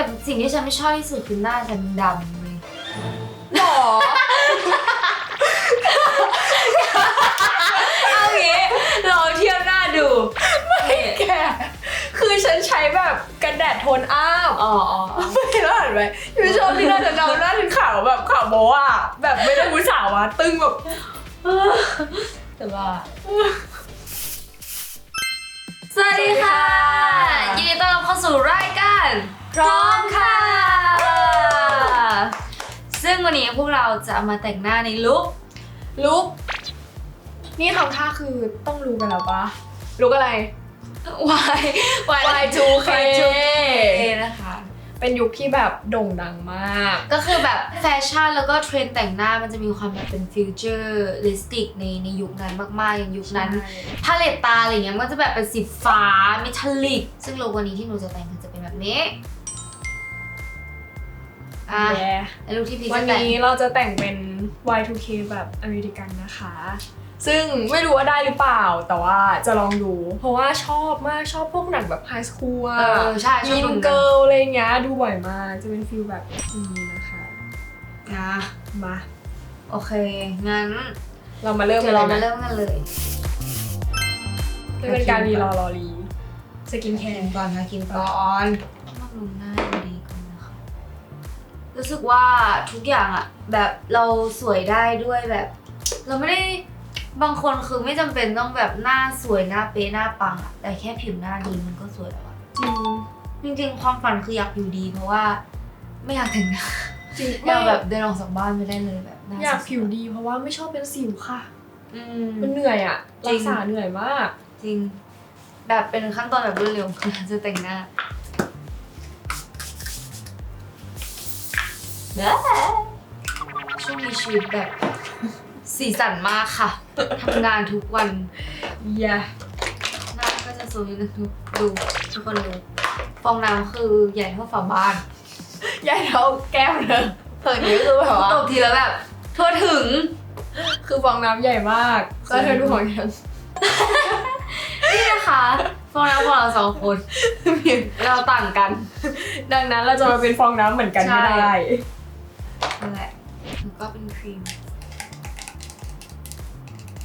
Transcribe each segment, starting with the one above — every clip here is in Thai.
แต่สิ่งที่ฉันไม่ชอบที่สุดคือหน้าฉันดำเลยหรอเอางี้ลองเทียบหน้าดูแกคือฉันใช้แบบกันแดดโทนอ้าวอ๋ออ๋อไม่รอดไหมไม่ชอบที่หน้าจะดำหน้าถึงขาวแบบขาวโบอะแบบไม่ได้ผู้สาวอะตึงแบบแต่ว่าสวัสดีค่ะ ยินดีต้อนรับเข้าสู่รายการ พร้อมค่ะ ซึ่งวันนี้พวกเราจะมาแต่งหน้าในลุคลุก นี่ทำท่าคือต้องรู้กันแล้วปะลุกอะไร Y Y2K Y2K นะคะ เป็นยุคที่แบบโด่งดังมาก ก็คือแบบแฟชั่นแล้วก็เทรนด์แต่งหน้ามันจะมีความแบบเป็นฟิวเจอร์ลิสติกในในยุคนั้นมากๆ อย่างยุคนั้นพาเลตตาอะไรเงี้ยมันจะแบบเป็นสีฟ้าเมทัลลิก ซึ่งโลกวันนี้ที่หนูจะแต่งคือจะเป็นแบบนี้ อะแย่แล้วลูกที่พีชวันจะแต่งนี้เราจะแต่งเป็น Y2K แบบอเมริกันนะคะ ซึ่งไม่รู้ว่าได้หรือเปล่า แต่ว่าจะลองดู เพราะว่าชอบมากชอบพวกหนังแบบไฮสคูลเออใช่ชอบมีดูนเหมือนกันเกิลอะไรเงี้ยดูบ่อยมาก จะเป็นฟิลแบบนี้นะคะ อะมา โอเค งั้นเรามาเริ่มเดี๋ยวเราลมายนะเริ่มกันเลยไม่เป็นการรีรอรอรีสกินแคกินร์ก่อนค่ะกินก่อนมาดูหน้าดีก่อนนะคะ รู้สึกว่าทุกอย่างอะแบบเราสวยได้ด้วยแบบ เราไม่ได้บางคนคือไม่จำเป็นต้องแบบหน้าสวยหน้าเป๊ะหน้าปังอะแต่แค่ผิวหน้าดีมันก็สวยแล้วอะจริงจริง ๆ ความฝันคืออยากผิวดีเพราะว่า ไม่อยากแต่งหน้าจริงอยากแบบเดินออกจากบ้านไม่ได้เลยแบบหน้าอยากสๆผิวดีเพราะว่าไม่ชอบเป็นสิวค่ะ อืม มันเหนื่อยอะจริรัง กษาเหนื่อยมาก จริง แบบเป็นขั้นตอนแบบรวดเร็วจะแต่งหน้า เด้อช่วงนี้ชีวิตแบบ สีสันมากค่ะ ทำงานทุกวันอย่าหน้าก็จะสวยนะทุกดูทุกคนดู ฟองน้ำคือใหญ่เท่าฝาบ้าน ใหญ่เท่าแก้วเลยตอนนี้คือแบบว่าตกทีแล้วแบบทั่วถึง คือฟองน้ำใหญ่มากแล้วเธอดูของฉันนี่นะคะฟองน้ำของเราสองคนเราต่างกัน ดังนั้นเราจะมาเป็นฟองน้ำเหมือนกันไม่ได้ นั่นแหละแล้วก็เป็นครีม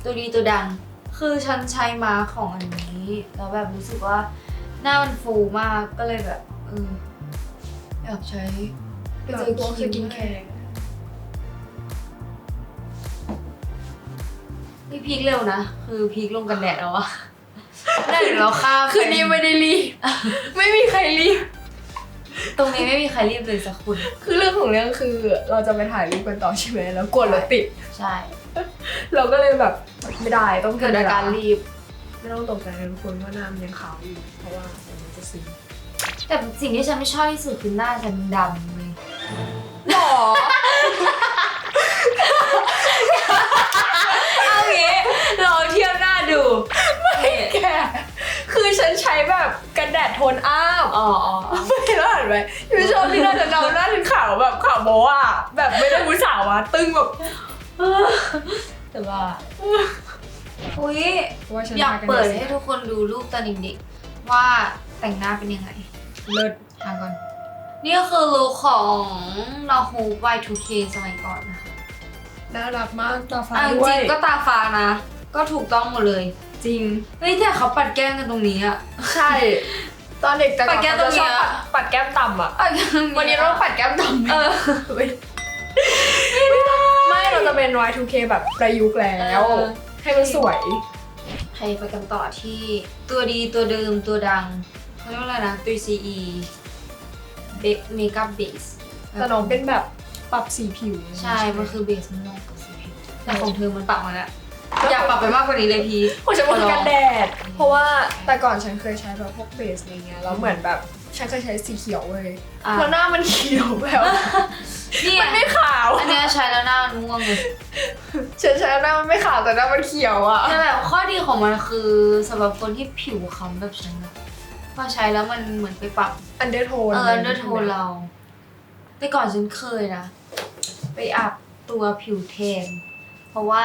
ตัวดีตัวดัง คือฉันใช้มาของอันนี้แล้วแบบรู้สึกว่าหน้ามันฟูมากก็เลยแบบเอออยากใช้ไปเจอตัวครีสมกินแคร์นี่พีคเร็วนะ คือพีคลงกันแดดแล้วอะได้เดี๋ยวเราข้ามไป คืนนี้ไม่ได้รีบ ไม่มีใครรีบ ตรงนี้ไม่มีใครรีบเลยสักคนคือเรื่องของเรื่องคือเราจะไปถ่ายรูปกันต่อใช่ไหมแล้วกลัวรถติด ใช่ เราก็เลยแบบไม่ได้ต้องเกิดอาการบรีบ ไม่ต้องตกใจนะทุกคนว่าหน้ามันยังขาวอยู่เพราะว่าเดี๋ยวมันจะซึมแต่สิ่งที่ฉันไม่ชอบที่สุดคือหน้าฉันดำเลยหรอเอางี้ลองเทียบหน้าดูแก คือฉันใช้แบบกันแดดโทนอ้าวอ๋ออ๋อไม่รอดไหมไม่ชอบที่หน้าจะดำหน้าถึงขาวแบบขาวโบอะแบบไม่ได้ผู้สาวอะตึงแบบแต่ว่าอุ้ยว่าฉันอยากเปิดทให้ทุกคนดูรูปตอนเด็กๆว่าแต่งหน้าเป็นยังไง เลิศหาก่อน นี่ก็คือลุคของเราฮู Y2K สมัยก่อนนะคะน่ารักมากตาฟ้าอะจด้วริยงๆก็ตาฟ้านะ ก็ถูกต้องหมดเลย จริงเฮ้ยแต่เขาปัดแก้มกันตรงนี้อะ ใช่ ตอนเด็กแต่ก่อนปัดแก้มเขาจะชอบตรงเนี้ยปัดปัดแก้มต่ำอะปัดวันนี้เราต้องปัดแก้มต่ำเออไม่เราจะเป็น Y2K แบบประยุกต์แล้ว เออ ให้มันสวย ใครไปกันต่อที่ตัวดีตัวเดิมตัวดังเขาเรียกว่าอะไรนะ 3CE Makeup Base แต่น้องเป็นแบบปรับสีผิวใช่ มันคือเบสมันลงกับสีผิวแต่ของเธอมันปรับมาแล้ว อยากปรับไปมากกว่านี้เลยพีของฉันมันคือกันแดด เพราะว่าแต่ก่อนฉันเคยใช้แบบพวกเบสอะไรเงี้ยแล้วเหมือนแบบฉันเคยใช้สีเขียวเลยอะแล้วหน้ามันเขียวแบบนี่มันไม่ขาว อันเนี้ยใช้แล้วหน้ามันม่วงเลยฉันใช้แล้วหน้ามันไม่ขาวแต่หน้ามันเขียวอะแต่แบบข้อดีของมันคือสำหรับคนที่ผิวค้ำแบบฉันอะพอใช้แล้วมันเหมือนไปปรับอันเดอร์โทนเอออันเดอร์โทนเรา แต่ก่อนฉันเคยนะ ไปอัพตัวผิวแทนเพราะว่า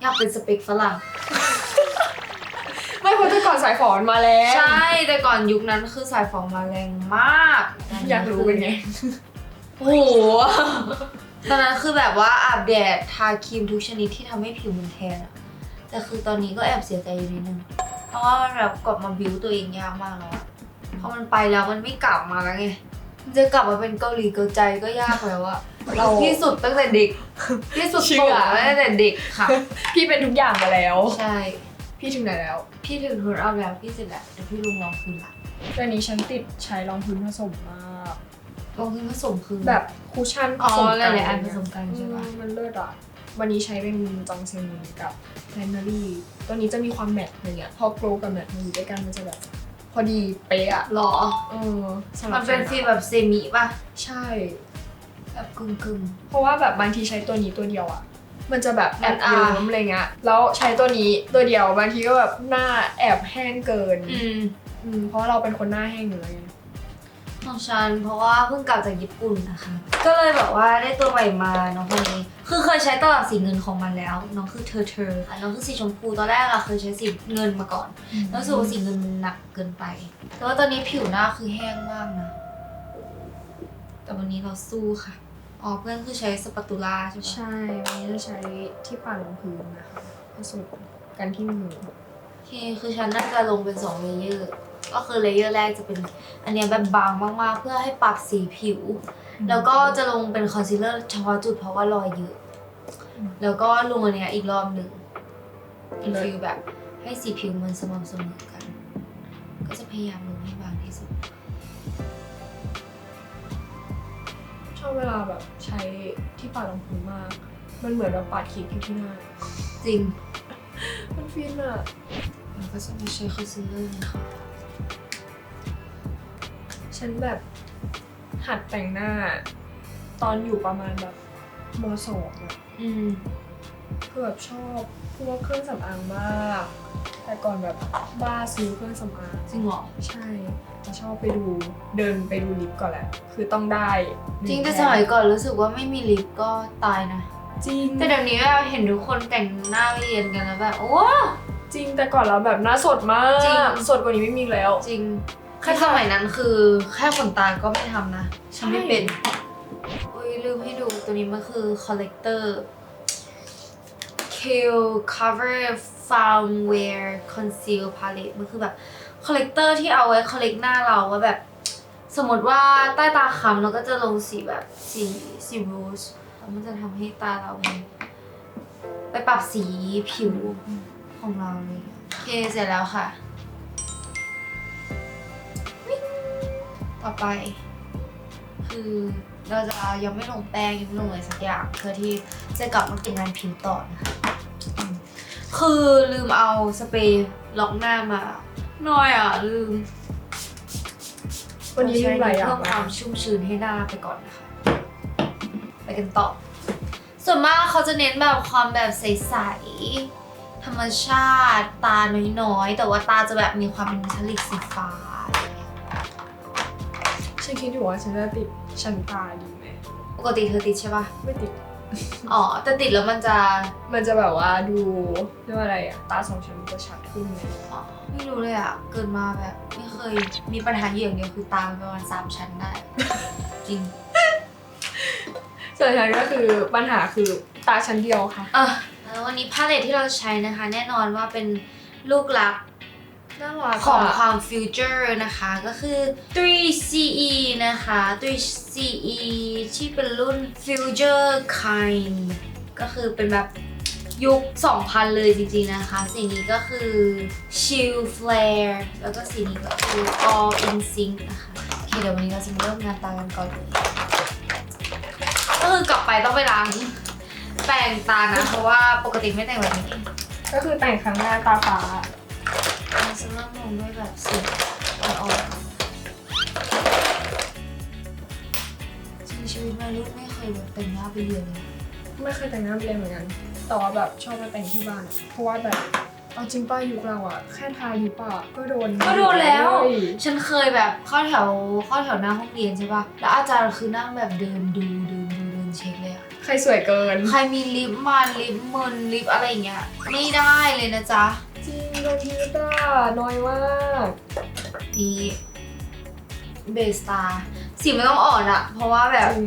อยากเป็นสเปคฝรั่ง ไม่เพราะแต่ก่อนสายฝอนมาแล้วใช่ แต่ก่อนยุคนั้นคือสายฟองมาแรงมากอยากรู้เป็นไง โอ้โห ตอนนั้นคือแบบว่าอาบแดดทาครีมทุกชนิดที่ทำให้ผิวมันแทนอะแต่คือตอนนี้ก็แอบเสียใจอยู่นิดนึง เพราะว่ามันแบบกลับมาบิวตัวเองยากมากแล้วอะพอมันไปแล้วมันไม่กลับมาแล้วไงมันจะกลับมาเป็นเกาหลีเกาใจก็ยากแล้วอะ เราที่สุดตั้งแต่เด็ก ที่สุดเชื่โต่องตั้งแต่เด็กค่ะ พี่เป็นทุกอย่างมาแล้ว ใช่ พี่ถึงไหนแล้ว พี่ถึงทุนเอาแล้วพี่เสร็จแล้วเดี๋ยวพี่ลุงลองคืนละตอนนี้ฉันติดใช้รองพื้นผสมมากลองคืนผสมคือแบบคูชั่นผอ๋อสมกันหลายๆอันผสมกันใช่ปะอืมมันเลิศอะวันนี้ใช้เป็นจองเซงกับแลนนารีตัวนี้จะมีความแมทอย่างเงี้ยพอโกลกับแมทมันอยู่ด้วยกันมันจะแบบพอดีเป๊ะอะหรอเออสำหรัมับนเป็นฉัฟีลอะแบบเซมิป่ะ ใช่ แบบกึ่งกึ่งเพราะว่าแบบบางทีใช้ตัวนี้ตัวเดียวอะมันจะแบบแอบมันอะเยิ้มอะไรเงี้ยแล้วใช้ตัวนี้ตัวเดียวบางทีก็แบบหน้าแอบแห้งเกินอืมอืมเพราะว่าเราเป็นคนหน้าแห้งอยู่แล้วไงของฉันเพราะว่าเพิ่งกลับจากญี่ปุ่นนะคะ ก็เลยแบบว่าได้ตัวใหม่มาน้องคนนี้ คือเคยใช้ตลับสีเงินของมันแล้ว น้องคือเธอเธอค่ะน้องคือสีชมพูตอนแรกอะเคยใช้สีเงินมาก่อนแล้วรู้สึกว่าสีเงินมันหนักเกินไป แต่ว่าตอนนี้ผิวหน้าคือแห้งมากนะแต่วันนี้เราสู้ค่ะ อ๋อเพื่อนคือใช้สปาตูล่าใช่ปะใช่วันนี้จะใช้ที่ปั่นรองพื้นนะคะผสมกันที่มือโอเคคือฉันน่าจะลงเป็นสองเลเยอร์ ก็คือเลเยอร์แรกจะเป็นอันเนี้ยแบบบางมากๆ เพื่อให้ปรับสีผิว แล้วก็จะลงเป็นคอนซีลเลอร์เฉพาะจุดเพราะว่ารอยเยอะ แล้วก็ลงอันเนี้ยอีกรอบหนึ่งเป็นฟิลแบบให้สีผิวมันสม่ำเสมอกัน ก็จะพยายามลง อบเวลาแบบใช้ที่ปัดรองพื้นมาก มันเหมือนแบบปาดขีดอยู่ที่หน้า จริง มันฟินอะแล้วก็จะมาใช้คอนซีลเลอร์นะคะฉันแบบหัดแต่งหน้า ตอนอยู่ประมาณแบบมสองอะอืม คือแบบชอบพวกเครื่องสำอางมาก แต่ก่อนแบบบ้าซื้อเครื่องสำอางจริงเหรอ ใช่จะชอบไปดูเดินไปดูลิปก่อนแหละ คือต้องได้หนึ่จริงแต่ผ่นสมัยก่อนรู้สึกว่าไม่มีลิปก็ตายนะ จริงแต่เดี๋ยวนี้แบบเห็นทุกคนแต่งหน้าเรียนกันแล้วแบบโอ้ จริงแต่ก่อนเราแบบหน้าสดมาก จริง สดกว่านี้ไม่มีแล้ว จริงแค่สมัยนั้นคือแค่ขนตาก็ไม่ทำนะฉันไม่เป็นอุ้ยลืมให้ดูตัวนี้มันคือ collector Kill Cover Found Wear Conceal Palette มันคือแบบ collector ที่เอาไว้ collect หน้าเราว่าแบบ สมมติว่าใต้ตาค้ำเราก็จะลงสีแบบสีสี rose แล้วมันจะทำให้ตาเรา ไปปรับสีผิวของเราเลยโอเคเสร็จแล้วค่ะ ต่อไป คือเราจะยังไม่ลงแป้งยังไม่ลงอะไรสักอย่างเพื่อที่จะกลับมาเก็บงานผิวต่อนะคะ คือลืมเอาสเปรย์ล็อกหน้ามาน้อยอะ ลืมวันนี้ลืมหลายอย่างเพิ่มคมาวากมชุ่มชื้นให้หน้าไปก่อนนะคะ ไปกันต่อ ส่วนมากเขาจะเน้นแบบความแบบใสๆธรรมชาติตาน้อยๆ แต่ว่าตาจะแบบมีความเป็นเมทัลลิกสีฟ้าอะไรอย่างเงี้ยฉันคิดอยู่ว่าฉันจะติดชั้นตาดีไหมปกติเธอติดใช่ปะไม่ติด อ๋อแต่ติดแล้วมันจะมันจะแบบว่าดูเรียกว่าอะไรอะตาสองชั้นมันจะชัดขึ้นไงอ๋อไม่รู้เลยอะเกิดมาแบบไม่เคยมีปัญหาอยู่อย่างเดียวคือตาประมาณสามชั้นได้ จริงส่วนฉันก็คือปัญหาคือตาชั้นเดียวค่ะเออแล้ววันนี้พาเลทที่เราใช้นะคะ แน่นอนว่าเป็นลูกรัก น่ารักของอะความฟิวเจอร์นะคะก็คือ 3CE นะคะ 3CE ที่เป็นรุ่น Future Kind ก็คือเป็นแบบยุค 2000 เลยจริงๆนะคะ สีนี้ก็คือ Chill Flare แล้วก็สีนี้ก็คือ All in Sync นะคะโอเคเดี๋ยววันนี้เราจะมาเริ่มงานตากันก่อนเลยก็คือกลับไปต้องไปล้างแปรงตานะ เพราะว่าปกติไม่แต่งแบบนี้ ก็คือแต่งครั้งแรกตาฟ้า เราจะเริ่มลงด้วยแบบสีอ่อนๆจริงชีวิตวัยรุ่นไม่เคยแบบแต่งหน้าไปเรียนเลยไม่เคยแต่งหน้าไปเลยเหมือนกันแต่ว่าแบบชอบมาแต่งที่บ้าน เพราะว่าแบบเอาจริงป้ายุคเราอะแค่ทาลิปอะก็โดนก็โดนแล้วเฮ้ยฉันเคยแบบเข้าแถวเข้าแถวหน้าห้องเรียนใช่ปะแล้วอาจารย์คือนั่งแบบเดินดูเดินดูเดินเช็คเลยอะใครสวยเกิน ใครมีลิปมันลิปมึนลิปอะไรอย่างเงี้ยไม่ได้เลยนะจ๊ะ จริงโดนทีตาน้อยมากนี่เบสตาสีมันต้องอ่อนอะเพราะว่าแบบจริ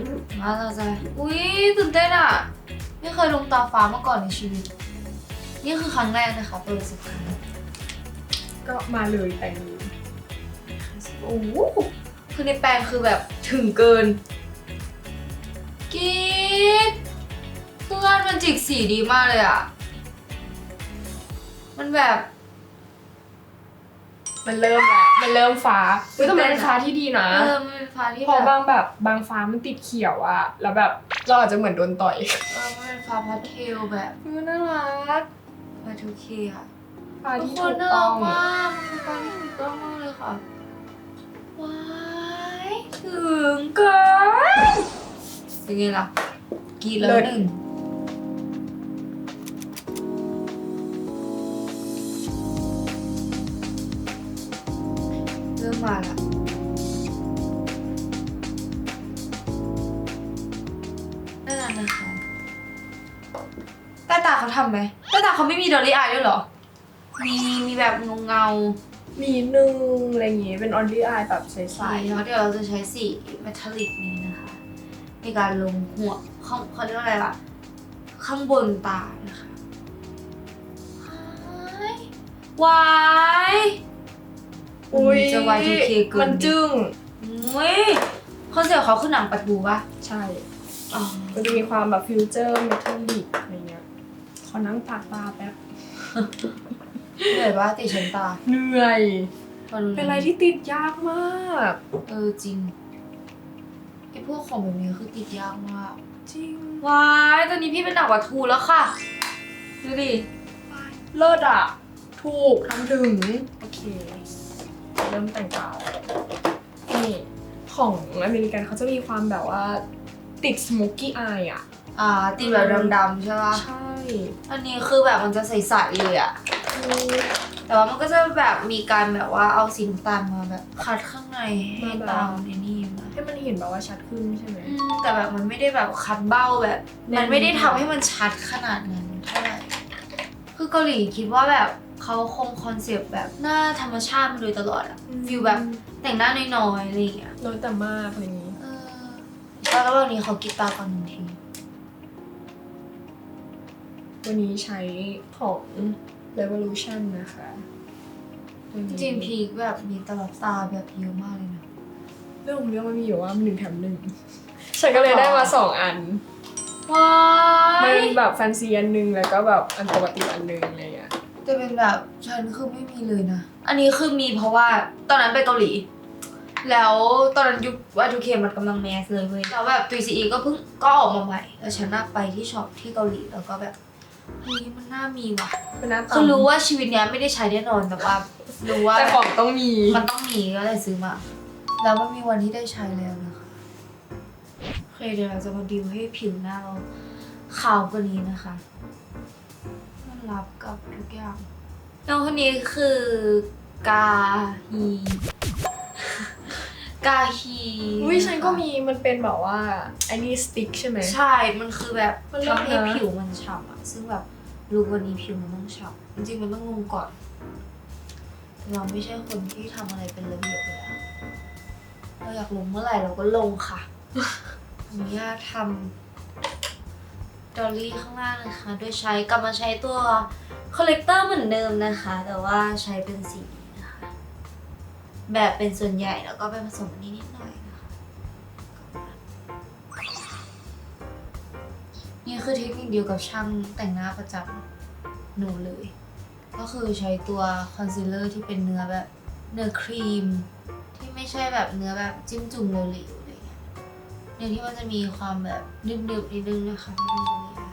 งว่าเราจะอุ้ยตื่นเต้นอะไม่เคยลงตาฟ้ามาก่อนในชีวิต นี่คือครั้งแรกนะคะเปิดประสบการณ์ก็มาเลยแต่งนี้โอ้โหคือในแปลงคือแบบถึงเกินกรีดเพื่อนมันจิกสีดีมากเลยอะ มันแบบ มันเริ่มแล้วมันเริ่มฟ้าเฮ้ยแต่มันเป็นฟ้าที่ดีนะเออมันเป็นฟ้าที่พอแบบบางแบบบางฟ้ามันติดเขียวอะแล้วแบบเราอาจจะเหมือนโดนต่อยเออมันเป็นฟ้าพาสเทลแบบมันน่ารักฟ้าทูเคอะฟ้าทุกที่คถูนกน่าต้รัอกงมากมันเป็นฟ้าที่ถูกต้องมากเลยค่ะว้ายถึงเกินเป็นไงล่ะกรีดแล้วหนึ่ง ทำไหมใต้ตาเขาไม่มีดอลลี่อายด้วยเหรอ มีมีแบบเงาเงามีนึงอะไรอย่างงี้เป็นออนดี้อายแบบใสๆใช่แล้วเดี๋ยวเราจะใช้สีเมทัลลิกนี้นะคะ ในการลงหัวข้างเขาเรียกว่าอะไรล่ะ ข้างบนตานะคะวายๆอุ้ยจะ Y2K เกินมันจึ้งอุ้ยคอนเซ็ปต์เขาคือหนังปะทูปะใช่อ๋อมันจะมีความแบบฟิวเจอร์เมทัลลิกอะไรเงี้ยข อนั่งปากตาแป๊บ เหนื่อยปะติดชั้นตาเหนื่อยพอรู้เป็นอะไรที่ติดยากมาก เออจริงไอพวกของแบบนี้คือติดยากมากจริงวายตอนนี้พี่เป็นหนักปะทูแล้วค่ะ ดูดิ เลิศอะ ถูกทำถึง โอเค เริ่มแต่งตานี่ของอเมริกันเขาจะมีความแบบว่าติดสโมกี้อายอะ อ่าติดแบบดำๆใช่ปะใช่ อันนี้คือแบบมันจะใสๆเลยอะแต่ว่ามันก็จะแบบมีการแบบว่าเอาสีน้ำตาลมาแบบคัดข้างในให้ตามในนี่นะให้มันเห็นแบบว่าชัดขึ้นใช่ไหมอืมแต่แบบมันไม่ได้แบบคัดเบ้าแบบแน่นมันไม่ได้ทำให้มันชัดขนาดนั้นเท่าไหร่ คือเกาหลีคิดว่าแบบเขาคงคอนเซปต์แบบหน้าธรรมชาติมาโดยตลอดอะฟิลแบบแต่งหน้าน้อยๆอะไรอย่างเงี้ยน้อยแต่มากอะไรอย่างนี้ เออแล้วระหว่างนี้เขากินตาก่อนหนึ่งที วันนี้ใช้ของ Revolution นะคะตัวจนี้ริงๆพีคแบบมีตลับตาแบบเยอะมากเลยนะ เรื่องของเรื่องมันมีอยู่ว่ามันหนึ่งแถมหนึ่งฉันก็เลยได้มาสองอัน ว้ามันยแบบแฟนซีอันหนึงแล้วก็แบบอันปกติอันหนึงอะไรอย่างเงี้ยจะเป็นแบบฉันคือไม่มีเลยนะ อันนี้คือมีเพราะว่าตอนนั้นไปเกาหลี แล้วตอนนั้นยุคว่าทูเคมันกำลังแมสเลยเว้ยแล้วแบบตุยซีอีก็เพิ่งก็ออกมาใหม่ แล้วฉันน่ะไปที่ช็อปที่เกาหลีแล้วก็แบบ เฮ้ยมันน่ามีว่ะเป็นหน้าตาคือรู้ว่าชีวิตเนี้ยไม่ได้ใช้แน่นอนแต่ว่า รู้ว่าแต่ของต้องมี มันต้องมีก็เลยซื้อมา แล้วมันมีวันที่ได้ใช้แล้วนะคะโอเคเดี๋ยวเราจะมาดิวให้ผิวหน้าเราขาวกว่านี้นะคะมันรับกับทุกอย่างน้องคนนี้คือกาฮี กาฮีอุ้ยฉันก็มีมันเป็นแบบว่าไอ้นี่สติ๊กใช่ไหม ใช่ มันคือแบบมันเลิศทำให้นะผิวมันฉ่ำอะซึ่งแบบรู้วันนี้ผิวมันต้องฉ่ำจริงๆมันต้องลงก่อนแต่เราไม่ใช่คนที่ทำอะไรเป็นระเบียบเลยอะเราอยากลงเมื่อไหร่เราก็ลงค่ะอนุญาตทำดอลลี่ข้างล่างนะคะ โดยใช้กลับมาใช้ตัวคอลเลกเตอร์เหมือนเดิมนะคะ แต่ว่าใช้เป็นสีนี้นะคะ แบบเป็นส่วนใหญ่แล้วก็ไปผสมอันนี้นิดหน่อยนะคะ นี่คือเทคนิคเดียวกับช่างแต่งหน้าประจำหนูเลย ก็คือใช้ตัวคอนซีลเลอร์ที่เป็นเนื้อแบบเนื้อครีม ที่ไม่ใช่แบบเนื้อแบบจิ้มจุ่มเหลวๆอะไรเงี้ยเนื้อที่มันจะมีความแบบนึบๆนิดนึงนะคะไม่ดูไม่ได้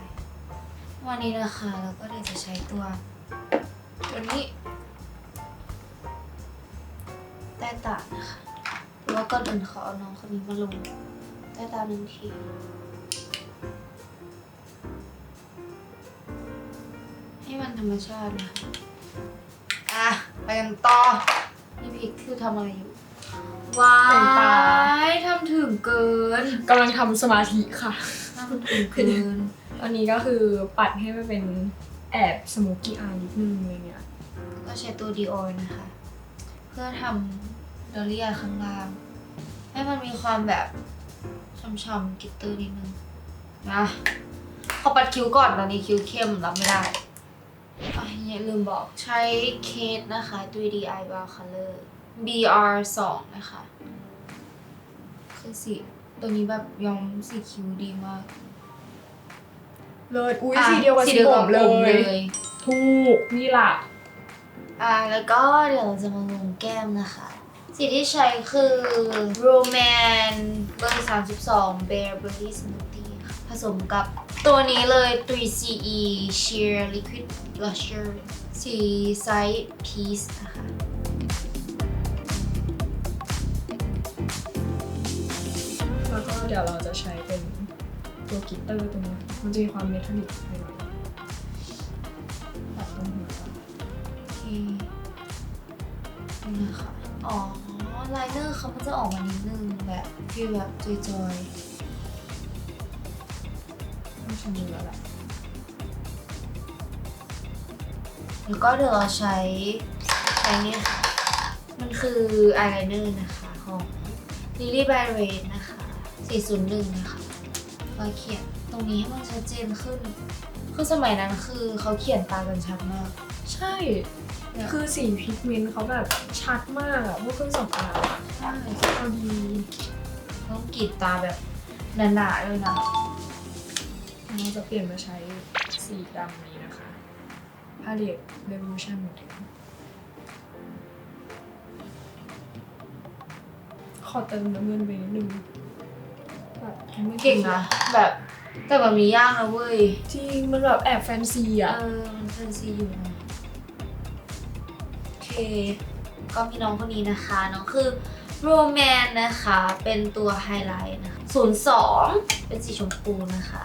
วันนี้นะคะเราก็เลยจะใช้ตัวตัวนี้ ต้ตานะคะหรือว่าก่อนอื่นขอเอาน้องคนนี้มาลงใต้ตาหนึ่งทีให้มันธรรมชาตินะคะอะไปกันต่อนี่พิกคือทำอะไรอยู่ว้าแต่งตา ยทำถึงเกินกำลังทำสมาธิค่ะ ทำถึงเกิน ตอนนี้ก็คือปัดให้มันเป็นแอบสโมกี้อายนิดนึงอะไรเงี้ย ก็ใช้ตัวดีออยนะคะ เพื่อทำดอลลี่ข้างล่างความแบบช้ำๆกิตเตอร์นิดนึงนะขอปัดคิ้วก่อนตอนนี้คิ้วเข้มรับไม่ได้อะอย่าลืมบอกใช้เคสนะคะ 3D Eyebrow Color BR 2นะคะ คือสีตัวนี้แบบย้อมสีคิ้วดีมากเลยอุ้ยอะสีเดียวกับสีสีเดียวผกับมเลผมยเลย ถูก นี่ล่ะ อ่า แล้วก็เดี๋ยวเราจะมาลงแก้มนะคะ สีที่ใช้คือ Roman เบอร์ 32 Bearberry Smoothie ค่ะผสมกับตัวนี้เลย 3CE Sheer Liquid Blusher สีไซส์ Peace นะคะแล้วก็เดี๋ยวเราจะใช้เป็นตัวกลิตเตอร์ตัวนี้ มันจะมีความเมทัลลิกหน่อยๆตัดตรงหัวโอเคนี่นะคะอ๋อ ไลเนอร์เขามันจะออกมานิดนึงแบบฟีลแบบจอยต้องชมือแล้วแหละแล้วก็เดี๋ยวเราใช้ใช้เนี่ยค่ะ มันคืออายไลเนอร์นะคะของ Lily by Red นะคะ 401 นะคะเราเขียนตรงนี้ให้มันชัดเจนขึ้น คือสมัยนั้นคือเขาเขียนตากันชัดมาก ใช่ คือสีพิกเมนต์เขาแบบชัดมากอะพวกเครื่องสำอางอะใช่เอาดีต้องกรีดตาแบบหนาๆเลยนะเราจะเปลี่ยนมาใช้สีดำนี้นะคะ Palette Revolution เหมือนเดิมขอเติมน้ำเงินไปนิดนึงแบบไม่เก่งนะ แบบแต่มันมียากนะเว้ย จริง มันแบบแอบแฟนซีเออะอมันเป็นซีอยู่นะโอเค ก็พี่น้องคนนี้นะคะ น้องคือโรแมนนะคะ เป็นตัวไฮไลท์นะคะ02เป็นสีชมพูนะคะ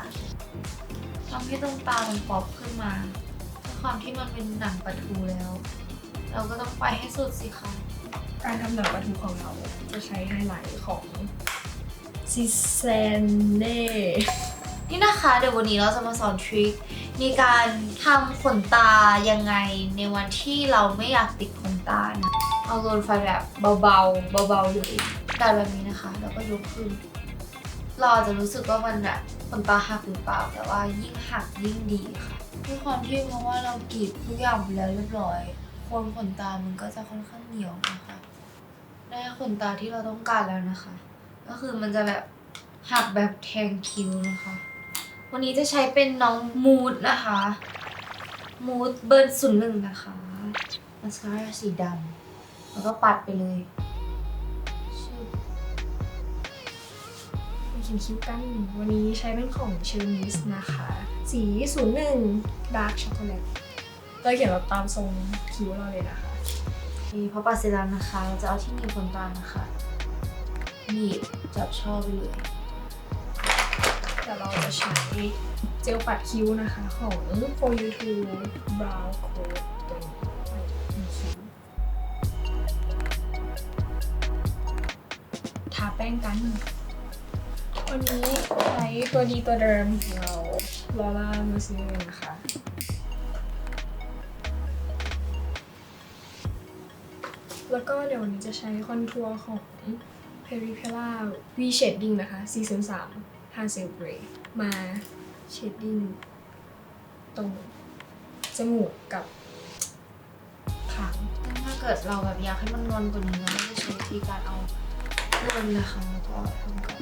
ทำให้ตรงตามันป๊อปขึ้นมาด้วยความที่มันเป็นหนังปลาทูแล้ว เราก็ต้องไปให้สุดสิคะการทำหนังปลาทูของเราจะใช้ไฮไลท์ของซิเซนเน่นี่นะคะ เดี๋ยววันนี้เราจะมาสอนทริค ในการทำขนตายังไงในวันที่เราไม่อยากติดขนตานะเอาโรนไฟแบบเบาๆเบาๆเลยได้แบบนี้นะคะ แล้วก็ยกขึ้น เราอจะรู้สึกว่ามันแบบขนตาหักหรือเปล่า แต่ว่ายิ่งหักยิ่งดีค่ะด้วยความที่เพราะว่าเรากรีดทุกอย่างไปแล้วเรียบร้อยคนขนตามันก็จะค่อนข้างเหนียวนะคะได้ขนตาที่เราต้องการแล้วนะคะ ก็คือมันจะแบบหักแบบแทงคิ้วนะคะ วันนี้จะใช้เป็นน้องมูดนะคะมูดเบิร์นศูนย์หนึ่งนะคะมาสคาร่าสีดำแล้วก็ปัดไปเลยชึบไปเขียนคิ้วกัน วันนี้ใช้เป็นของเชอร์มิสนะคะ สี01 Dark Chocolate เราเขียนแบบตามทรงคิ้วเราเลยนะคะนี่พอปัดเสร็จแล้วนะคะ เราจะเอาที่หนีบขนตานะคะหนีบจับช่อไปเลย แต่เราจะใช้เจลปัดคิ้วนะคะของ for you to brow coat ตัวนี้ทาแป้งกัน วันนี้ใช้ตัวดีตัวเดิมของเรา Laura m e r c i e r นะคะแล้วก็เดี๋ยววันนี้จะใช้คอนทัวร์ของ Peripella V Shading นะคะ ซีซั่น3าเซลเบรย์มาเช็ดดินตรงจมูกกับขางถ้าเกิดเราแบบอยากให้มันนวลกว่านี้เราจะใช้วิธีการเอานวลนะคะแล้วก็ทำกัน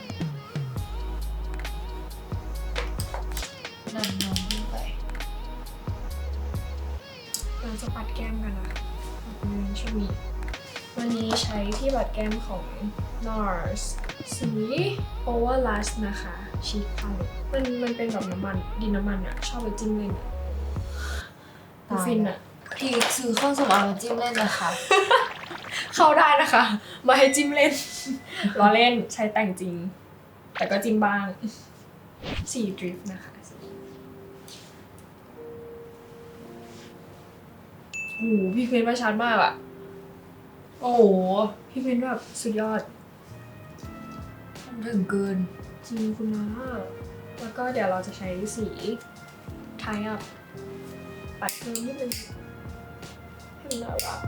นำนวลขึ้นไปเราจะปัดแก้มกันนะช่วงนี้วันนี้ใช้ที่ปัดแก้มของ NARS สี Overlast นะคะ ชีคพาเลตมันมันเป็นแบบน้ำมันดินน้ำมันอะชอบไปจิ้มเล่นอะตายฟินอะพี่ซื้อเครื่องสำอางมาจิ้มเล่นนะคะ เข้าได้นะคะ มาให้จิ้มเล่นล้อเล่นใช้แต่งจริง แต่ก็จิ้มบ้างสีดริฟนะคะโอ้โหพี่เพนมาชัดมากอะโอ้โหพี่เพนแบบสุดยอดมันถึงเกิน จริงคุณน้าแล้วก็เดี๋ยวเราจะใช้สีทายอัพปัดเพิ่มนิดนึงให้มันน่ารัก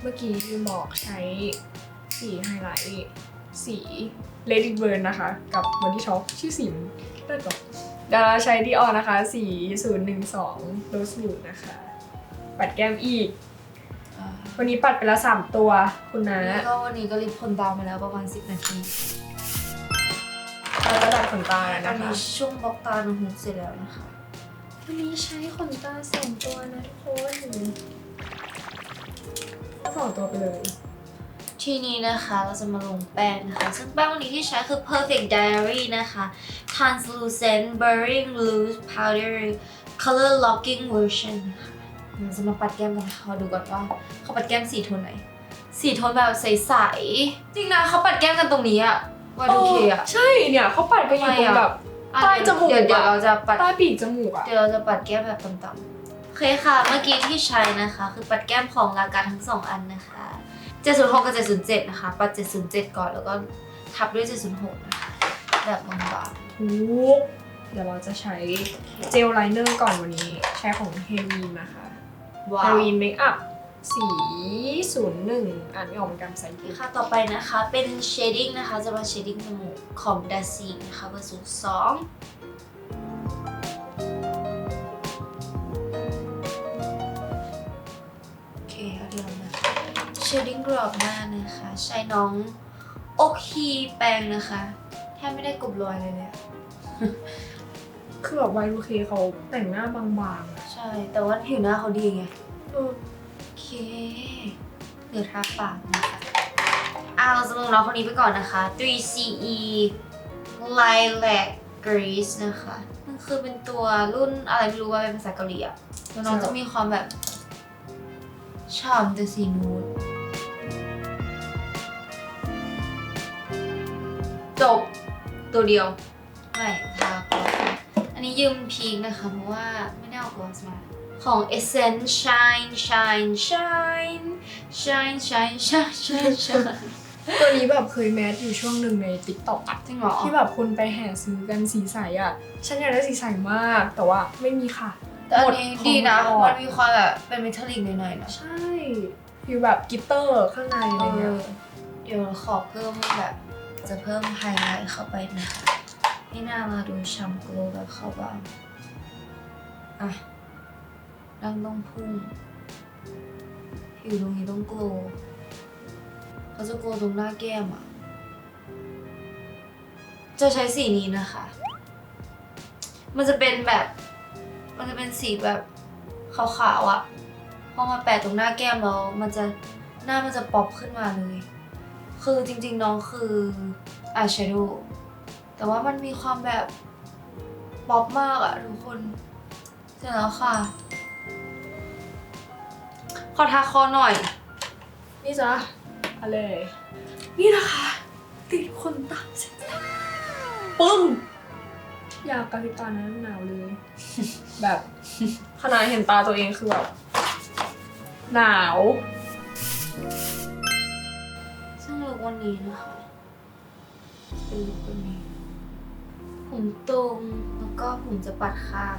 เมื่อกี้ลืมบอกใช้สีไฮไลท์สี Lady Burn นะคะ กับวันที่ช็อคชื่อสีเลิศก่อนเดี๋ยวเราใช้ดีออนนะคะ สี 012 Rose Wood นะคะ ปัดแก้มอีก วันนี้ปัดไปแล้ว3ตัวคุณนะแล้วก็วันนี้ก็รีบคนตามมาแล้วประมาณ 10 นาทีเราจะดัดขนตาแล้วอันะนคะนี้ช่วงบล็อกตาหนูเสร็จแล้วนะคะ วันนี้ใช้ขนตาสองตัวนะทุกคนสองตัวไปเลย ทีนี้นะคะเราจะมาลงแป้งนะคะ ซึ่งแป้งวันนี้ที่ใช้คือ Perfect Diary นะคะ Translucent Blurring Loose Powder Color Locking Version นะคะเรา จะมาปัดแก้มกันนะคะมาดูก่อนว่าเขาปัดแก้มสีโทนไหน สีโทนแบบใสๆจริงนะเขาปัดแก้มกันตรงนี้อะว่าดูเคอะ ใช่เนี่ยเขาปัดไปอยู่ตรงแบบอะใต้จมูกเดี๋ยวเดี๋ยวอะเราจะปัดใต้ปีกจมูกอะเดี๋ยวเราจะปัดแก้มแบบต่ำๆโอเคค่ะ เมื่อกี้ที่ใช้นะคะ คือปัดแก้มของลากาทั้งสองอันนะคะ706กับ707นะคะ ปัด 707 ก่อนแล้วก็ทับด้วย 706 นะคะ แบบบางทุกเดี๋ยวเราจะใช้เจลไลเนอร์ก่อนวันนี้ ใช้ของเฮวีนนะคะๆ ว้าเฮววีนเมคอัพสีศูนย์หนึ่งอ่านไม่ออกเหมือนกันใส่โอเคผิดค่ะต่อไปนะคะเป็น shading นะคะจะมา shading จมูกของ d a s i นะคะเบอร์ศูนย์สองโอเคเอาเดี๋ยวเรามา shading กรอบหน้านะคะ ใช้น้องโอคีแปรงนะคะ แทบไม่ได้กลบรอยเลยเนี่ย คือแบบ Y2K เขาแต่งหน้าบางๆอะใช่ แต่ว่าผิวหน้าเขาดีไงเออโอเค เดี๋ยวทาปากนะคะอะเราจะลงน้องคนนี้ไปก่อนนะคะ 3CE Lilac Grease นะคะ มันคือเป็นตัวรุ่นอะไรไม่รู้ว่าเป็นภาษาเกาหลีอะแล้วน้องจะมีความแบบฉ่ำแต่สีนูดจบตัวเดียวไม่ทาก่อนอั นนี้ยืมพีคนะคะ เพราะว่าไม่ได้เอากลอสมา ของ Essence Shine Shine Shine Shine Shine Shine Shine Shine ตัวนี้แบบเคยแมสอยู่ช่วงหนึ่งใน t ิ k t o k อะจริงเหรอ ที่แบบคนไปแห่ซื้อกันสีใสอะฉันอยากได้สีใสมาก แต่ว่าไม่มีค่ะแต่อันนี้หมดดีนะของมันมีความแบบเป็นเมทัลลิกหน่อยๆนะ ใช่ฟิลแบบกลิตเตอร์ข้างในอะไรเอเงี้ยอเดี๋ยวขอเพิ่มแบบจะเพิ่มไฮไลท์เข้าไปนะคะ ให้น้าเราดูฉ่ำโกลว์แบบเขาบ้างอะดังต้องพุ่งผิวตรงนี้ต้องโกลเขาจะโกลตรงหน้าแก้มอะ จะใช้สีนี้นะคะ มันจะเป็นแบบ มันจะเป็นสีแบบขาวๆอะ่ะ พอมาแปะตรงหน้าแก้มแล้วมันจะหน้ามันจะป๊อปขึ้นมาเลย คือจริงๆน้องคืออายแชโดว์ แต่ว่ามันมีความแบบป๊อปมากอะทุกคน เสร็จแล้วค่ะ ขอทาคอหน่อย นี่จ้ะเอะไรนี่นะคะ ติดคนตาเสร็จแล้วปึ้งอยากกระพริบตานะหนาวเลย แบบขนาดเห็นตาตัวเองคือแบบหนาว ซึ่งลุควันนี้นะคะเป็นลุควันนี้ ผมตรงแล้วก็ผมจะปัดข้าง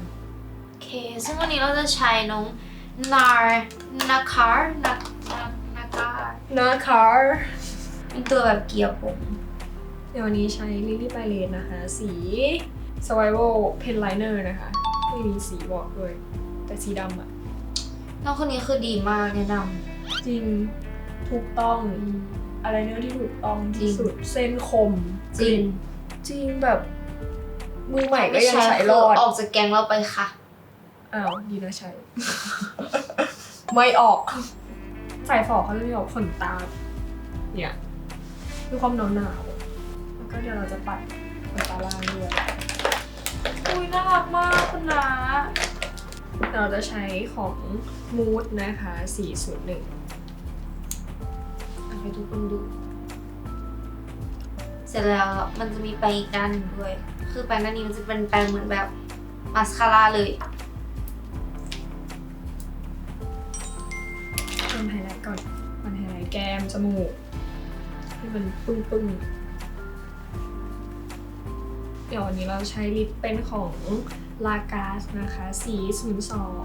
โอเค ซึ่งวันนี้เราจะใช้น้องนาร์นาคาร์นานานาคาร์นะคะเป็นตัวแบบเกียร์ผมเดี๋ยววันนี้ใช้ลิลลี่ไ l เลนนะคะ สี survival pen liner นะคะ ไม่มีสีบอกด้วย แต่สีดำอะน้องคนนี้คือดีมากแนะนจริงถูกต้องำ อะไรเนื้อที่ถูกต้องที่สุดเส้นคมจริงจริงแบบ มือใหม่ก็ยังใช้รอด ออกจากแกงเราไปค่ะ อ้าวดีนะใช้ ไม่ออกใส่ฝอเขาจะมีแบบขนตา เนี่ยมีความหนาวหนาวๆแล้วก็เดี๋ยวเราจะปัดขนตาล่างด้วย อุ้ยน่ารักมากคุณนาเราจะใช้ของมูดนะคะ 401เอาให้ทุกคนดู เสร็จแล้วมันจะมีแปรงอีกด้านหนึ่งด้วย คือแปรงด้านนี้มันจะเป็นแปรงเหมือนแบบมาสคาร่าเลยเริ่มไฮไลท์ก่อน มันไฮไลท์แก้มจมูกให้มันปึ้งปึ้งๆเดี๋ยววันนี้เราใช้ลิปเป็นของลากาสนะคะ สี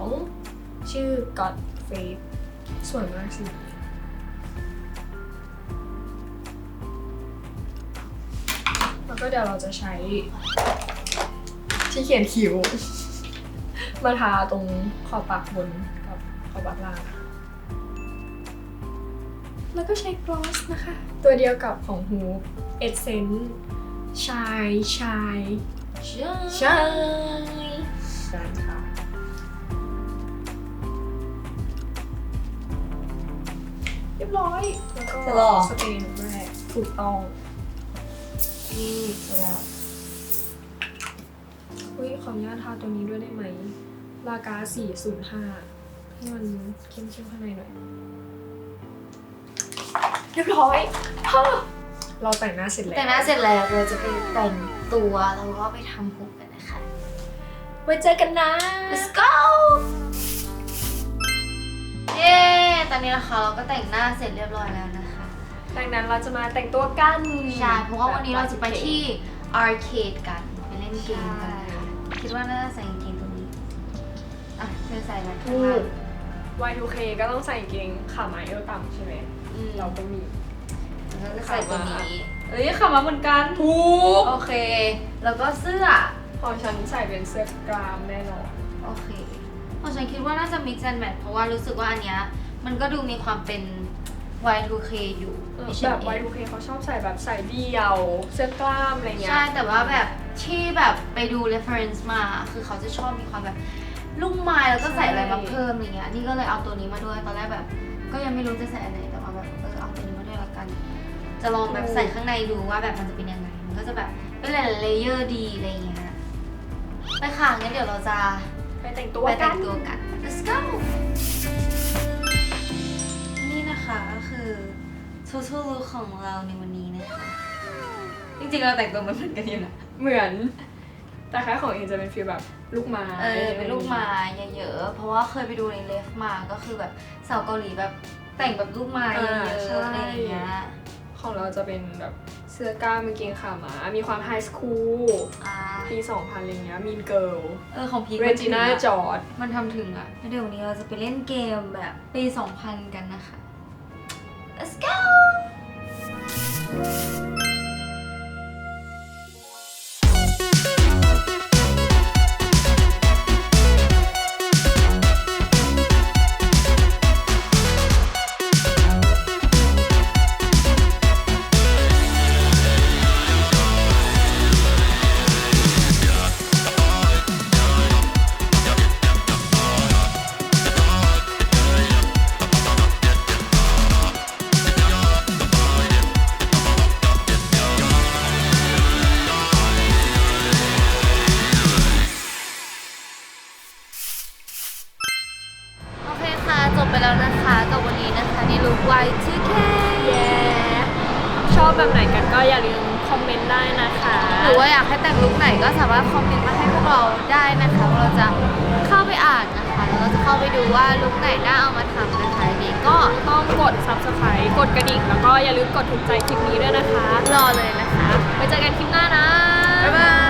02 ชื่อ God Face สวยมากสี เดี๋ยวเราจะใช้ ที่เขียนคิ้ว มาทาตรงขอบปากบนกับขอบปากล่างแล้วก็ใช้กลอสนะคะ ตัวเดียวกับของฮูเอเซนชายชายชายกันค่ะเรียบร้อย แล้วก็สร็จแล้วเหรอสเปรย์แรกถูกต้อง นี่แล้วอุ้ยขออนุญาตทาตัวนี้ด้วยได้ไหม ลากา 405 ให้มันเข้มๆข้างในหน่อย เรียบร้อยฮ่าเราแต่งหน้าเสร็จแล้วแต่งหน้าเสร็จแล้วเราจะไปแต่งตัวแล้วก็ไปทำผมกันนะคะ ไว้เจอกันนะ let's go เย้ ตอนนี้นะคะเราก็แต่งหน้าเสร็จเรียบร้อยแล้วนะคะ ดังนั้นเราจะมาแต่งตัวกันใช่เพราะว่าวันนี้เราจะไปที่ arcade กันไปเล่นเกมกันนะคะคิดว่าน่าจะใส่กางเกงตัวนี้อะเธอใส่อะไรข้างถูล่างก Y2K ก็ต้องใส่กางเกงขาไม้เอวต่ำใช่ไหมอืม เราก็มีแล้วก็ใส่ตัวนี้เอ้ยขับมาเหมือนกันถูกโอเค แล้วก็เสื้อ ของฉันใส่เป็นเสื้อกรามแน่นอน โอเคเพราะฉันคิดว่าน่าจะ mix and match เพราะว่ารู้สึกว่าอันเนี้ยมันก็ดูมีความเป็น Y2K อยู่เออไม่แบใช่บ Y2K เขาชอบใส่แบบใส่เดี่ยว เสื้อกล้ามอะไรเงี้ย ใช่แต่ว่าแบบที่แบบไปดู reference มา คือเขาจะชอบมีความแบบลุ่มไม้แล้วก็ใส่อะไรมาเพิ่มอะไรเงี้ยนี่ก็เลยเอาตัวนี้มาด้วยตอนแรกแบบ ก็ยังไม่รู้จะใส่อะไรแต่ว่าแบบเออเอาตัวนี้มาด้วยละกัน จะลองแบบใส่ข้างในดูว่าแบบมันจะเป็นยังไงมันก็จะแบบเป็นหลายๆเลเยอร์ดีอะไรเงี้ยไปค่ะงั้นเดี๋ยวเราจะไปแต่งตัวไปกัแต่นงตัวกัน let's go total look ของเราในวันนี้นะคะจริงๆเราแต่งตัวเหมือนกันอยู่นะเหมือน แต่คล้ายของเองจะเป็นฟีลแบบลูกไม้เออเป็นลูกไม้เยอะๆเพราะว่าเคยไปดูในเลฟมาก็คือแบบสาวเกาหลีแบบแต่งแบบลูกไม้เยอะๆอะไรอย่างเงี้ยของเราจะเป็นแบบเสื้อกล้ามกางเกงขาม้ามีความไฮสคูลอ่าปี2000อะไรเงี้ยมีนเกิลเออของพีคเรมันจิถึงน่าอะจอร์ดมันทำถึงอะแล้วเดี๋ยววันนี้เราจะไปเล่นเกมแบบปี2000กันนะคะ let's go Thank you. Y2K เย้ชอบแบบไหนกันก็อย่าลืมคอมเมนต์ได้นะคะ หรือว่าอยากให้แต่งลุคไหนก็สามารถคอมเมนต์มาให้พวกเราได้นะคะ เราจะเข้าไปอ่านนะคะ แล้วเราจะเข้าไปดูว่าลุคไหนน่าเอามาทำนะคะยังไงก็ต้องกด subscribe กดกระดิ่ง แล้วก็อย่าลืมกดถูกใจคลิปนี้ด้วยนะคะ รอเลยนะคะไว้เจอกันคลิปหน้านะ บ๊ายบาย